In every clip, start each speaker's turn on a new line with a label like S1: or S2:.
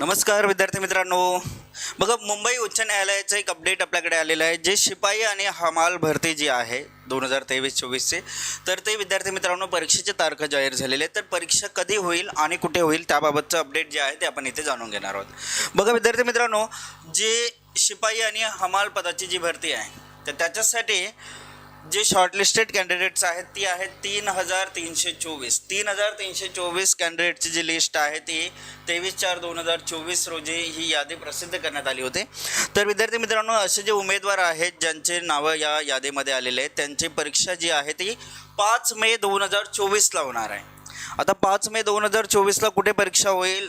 S1: नमस्कार विद्यार्थी मित्रांनो. बघा मुंबई उच्च न्यायालयाचं एक अपडेट आपल्याकडे आलेलं आहे जे शिपाई आणि हमाल भरती जी आहे दोन हजार तेवीस चोवीसचे तर ते विद्यार्थी मित्रांनो परीक्षेचे तारखा जाहीर झालेले आहेत. तर परीक्षा कधी होईल आणि कुठे होईल त्याबाबतचं अपडेट जे आहे ते आपण इथे जाणून घेणार आहोत. बघा विद्यार्थी मित्रांनो जे शिपाई आणि हमाल पदाची जी भरती आहे तर त्याच्यासाठी जे शॉर्टलिस्टेड कॅन्डिडेट्स आहेत ती आहेत तीन हजार तीनशे चोवीस. तीन हजार तीनशे चोवीस कॅन्डिडेटची जी लिस्ट आहे ती तेवीस चार दोन हजार चोवीस रोजी ही यादी प्रसिद्ध करण्यात आली होती. तर विद्यार्थी मित्रांनो असे जे उमेदवार आहेत ज्यांचे नावं या यादीमध्ये आलेले आहेत त्यांची परीक्षा जी आहे ती पाच मे दोन हजार चोवीसला होणार आहे. आता पाच मे दोन हजार चोवीसला कुठे परीक्षा होईल?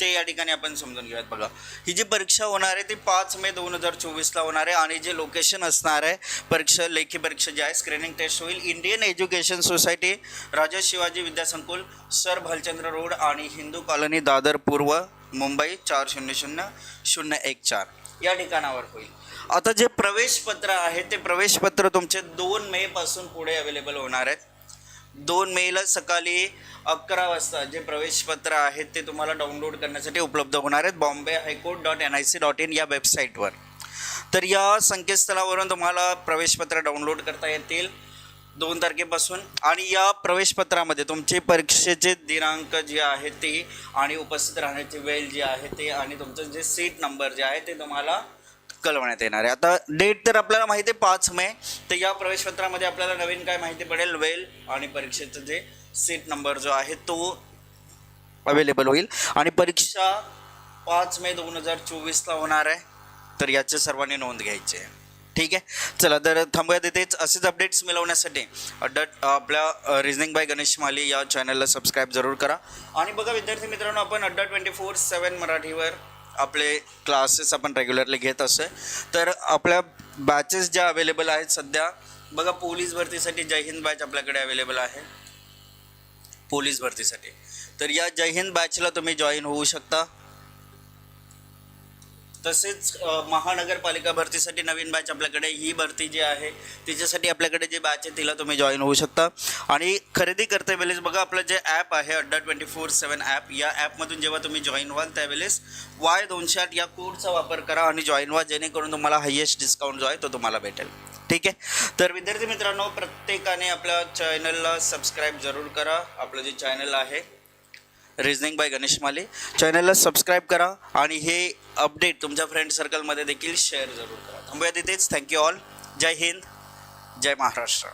S1: ते या ठिकाणी आपण समजून घेऊयात बघा. ही जी परीक्षा होणार आहे ती पाच मे दोन हजार चोवीसला होणार आहे आणि जे लोकेशन असणार आहे परीक्षा लेखी परीक्षा जी आहे स्क्रीनिंग टेस्ट होईल. Indian education society Raja Shivaji Vidyasankul sir Bhalchandra road आणि हिंदू कॉलनी दादर पूर्व मुंबई चार शून्य शून्य शून्य एक चार या ठिकाणावर होईल. आता जे प्रवेशपत्र आहे ते प्रवेशपत्र तुमचे दोन मेपासून पुढे अवेलेबल होणार आहेत. दोन मेला सकाळी अकरा वाजता जे प्रवेशपत्र आहेत ते तुम्हाला डाउनलोड करण्यासाठी उपलब्ध होणार आहेत. Bombay high court dot N I C dot in या वेबसाईटवर. तर या संकेतस्थळावरून तुम्हाला प्रवेशपत्र डाउनलोड करता येतील दोन तारखेपासून. आणि या प्रवेशपत्रामध्ये तुमचे परीक्षेचे दिनांक जे आहे ते आणि उपस्थित राहण्याची वेळ जी आहे ते आणि तुमचं जे सीट नंबर जे आहे ते तुम्हाला कळवण्यात येणार आहे. आता डेट तर आपल्याला माहिती आहे पाच मे. तर या प्रवेशपत्रामध्ये आपल्याला नवीन काय माहिती पडेल? वेल आणि परीक्षेचं जे सीट नंबर जो आहे तो अवेलेबल होईल. आणि परीक्षा पाच मे दोन हजार चोवीसला होणार आहे. तर याची सर्वांनी नोंद घ्यायची. आहे ठीक आहे? चला तर थांबूया तिथेच असेच अपडेट्स मिळवण्यासाठी अड्डा आपल्या रिझनिंग बाय गणेश माली या चॅनलला सबस्क्राईब जरूर करा. आणि बघा विद्यार्थी मित्रांनो आपण अड्डा ट्वेंटी फोर सेवन मराठीवर आपले क्लासेस आपण रेग्युलरली घेत असतो तर आपल्या बॅचेस ज्या अवेलेबल आहेत सध्या बघा पोलीस भरतीसाठी जय हिंद बॅच आपल्याकडे अवेलेबल आहे. पोलीस भरतीसाठी. तर या जय हिंद बॅचला तुम्ही जॉईन होऊ शकता. तसेच महानगरपालिका भरतीसाठी नवीन बॅच आपल्याकडे ही भरती जी आहे तिच्यासाठी आपल्याकडे जे बॅच आहे तिला तुम्ही जॉईन होऊ शकता. आणि खरेदी करते वेळेस बघा आपलं जे ॲप आहे अड्डा ट्वेंटी फोर सेवन ॲप या ॲपमधून जेव्हा तुम्ही जॉईन व्हाल त्यावेळेस वाय दोनशे आठ या कोडचा वापर करा आणि जॉईन व्हा जेणेकरून तुम्हाला हायेस्ट डिस्काउंट जो आहे तो तुम्हाला भेटेल. ठीक आहे? तर विद्यार्थी मित्रांनो प्रत्येकाने आपल्या चॅनलला सबस्क्राईब जरूर करा. आपलं जे चॅनल आहे रिझनिंग बाय गणेश माले चॅनलला सबस्क्राईब करा आणि हे अपडेट तुमच्या फ्रेंड सर्कलमध्ये देखील शेअर जरूर करा. थांबूया तिथेच. थँक्यू ऑल जय हिंद. जय महाराष्ट्र.